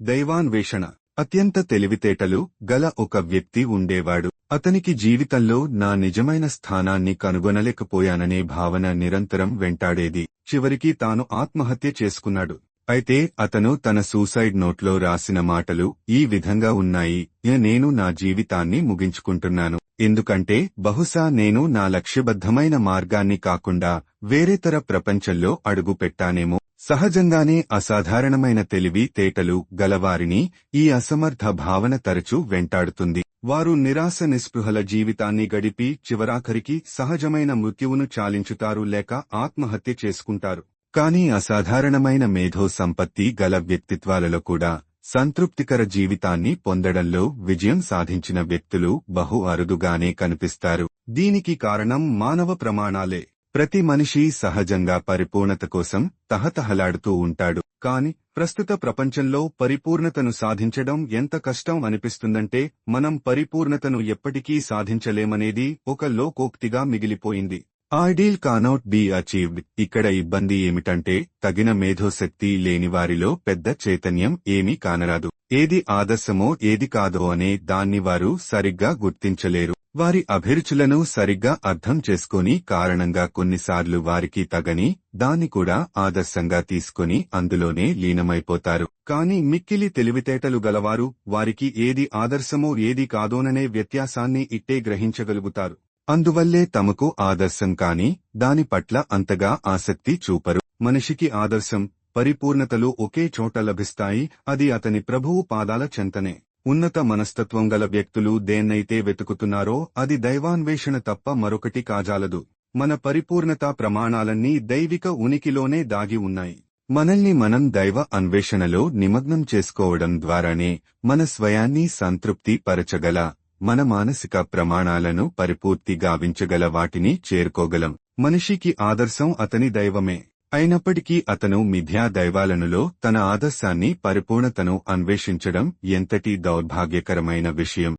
దైవాన్వేషణ. అత్యంత తెలివితేటలు గల ఒక వ్యక్తి ఉండేవాడు. అతనికి జీవితంలో నా నిజమైన స్థానాన్ని కనుగొనలేకపోయాననే భావన నిరంతరం వెంటాడేది. చివరికి తాను ఆత్మహత్య చేసుకున్నాడు. అయితే అతను తన సూసైడ్ నోట్లో రాసిన మాటలు ఈ విధంగా ఉన్నాయి. నేను నా జీవితాన్ని ముగించుకుంటున్నాను. ఎందుకంటే బహుశా నేను నా లక్ష్యబద్ధమైన మార్గాన్ని కాకుండా వేరేతర ప్రపంచంలో అడుగుపెట్టానేమో సహజంగానే అసాధారణమైన తెలివి తేటలు గలవారిని ఈ అసమర్థ భావన తరచూ వెంటాడుతుంది. వారు నిరాశ నిస్పృహల జీవితాన్ని గడిపి చివరాఖరికి సహజమైన మృత్యువును చాలించుతారు లేక ఆత్మహత్య చేసుకుంటారు. కానీ అసాధారణమైన మేధో సంపత్తి గల వ్యక్తిత్వాలలో కూడా సంతృప్తికర జీవితాన్ని పొందడంలో విజయం సాధించిన వ్యక్తులు బహు అరుదుగానే కనిపిస్తారు. దీనికి కారణం మానవ ప్రమాణాలే. ప్రతి మనిషి సహజంగా పరిపూర్ణత కోసం తహతహలాడుతూ ఉంటాడు. కాని ప్రస్తుత ప్రపంచంలో పరిపూర్ణతను సాధించడం ఎంత కష్టం అనిపిస్తుందంటే మనం పరిపూర్ణతను ఎప్పటికీ సాధించలేమనేది ఒక లోకోక్తిగా మిగిలిపోయింది. Ideal cannot be achieved. ఇక్కడ ఇబ్బంది ఏమిటంటే తగిన మేధోశక్తి లేని వారిలో పెద్ద చైతన్యం ఏమీ కానరాదు. ఏది ఆదర్శమో ఏది కాదో అనే దాన్ని వారు సరిగ్గా గుర్తించలేరు. వారి అభిరుచులను సరిగ్గా అర్థం చేసుకొని కారణంగా కొన్నిసార్లు వారికి తగని దాన్ని కూడా ఆదర్శంగా తీసుకుని అందులోనే లీనమైపోతారు. కాని మిక్కిలి తెలివితేటలు గలవారు వారికి ఏది ఆదర్శమో ఏది కాదోననే వ్యత్యాసాన్ని ఇట్టే గ్రహించగలుగుతారు. అందువల్లే తమకు ఆదర్శం కాని దాని పట్ల అంతగా ఆసక్తి చూపరు. మనిషికి ఆదర్శం పరిపూర్ణతలు ఒకే చోట లభిస్తాయి అది అతని ప్రభువు పాదాల చెంతనే. ఉన్నత మనస్తత్వం గల వ్యక్తులు దేన్నైతే వెతుకుతున్నారో అది దైవాన్వేషణ తప్ప మరొకటి కాజాలదు. మన పరిపూర్ణతా ప్రమాణాలన్నీ దైవిక ఉనికిలోనే దాగి ఉన్నాయి. మనల్ని మనం దైవ అన్వేషణలో నిమగ్నం చేసుకోవడం ద్వారానే మన స్వయాన్ని సంతృప్తి పరచగల మన మానసిక ప్రమాణాలను పరిపూర్తి గావించగల వాటిని చేరుకోగలం. మనిషికి ఆదర్శం అతని దైవమే. అయినప్పటికీ అతను మిథ్యా దైవాలనులో తన ఆదర్శాన్ని పరిపూర్ణతను అన్వేషించడం ఎంతటి దౌర్భాగ్యకరమైన విషయం?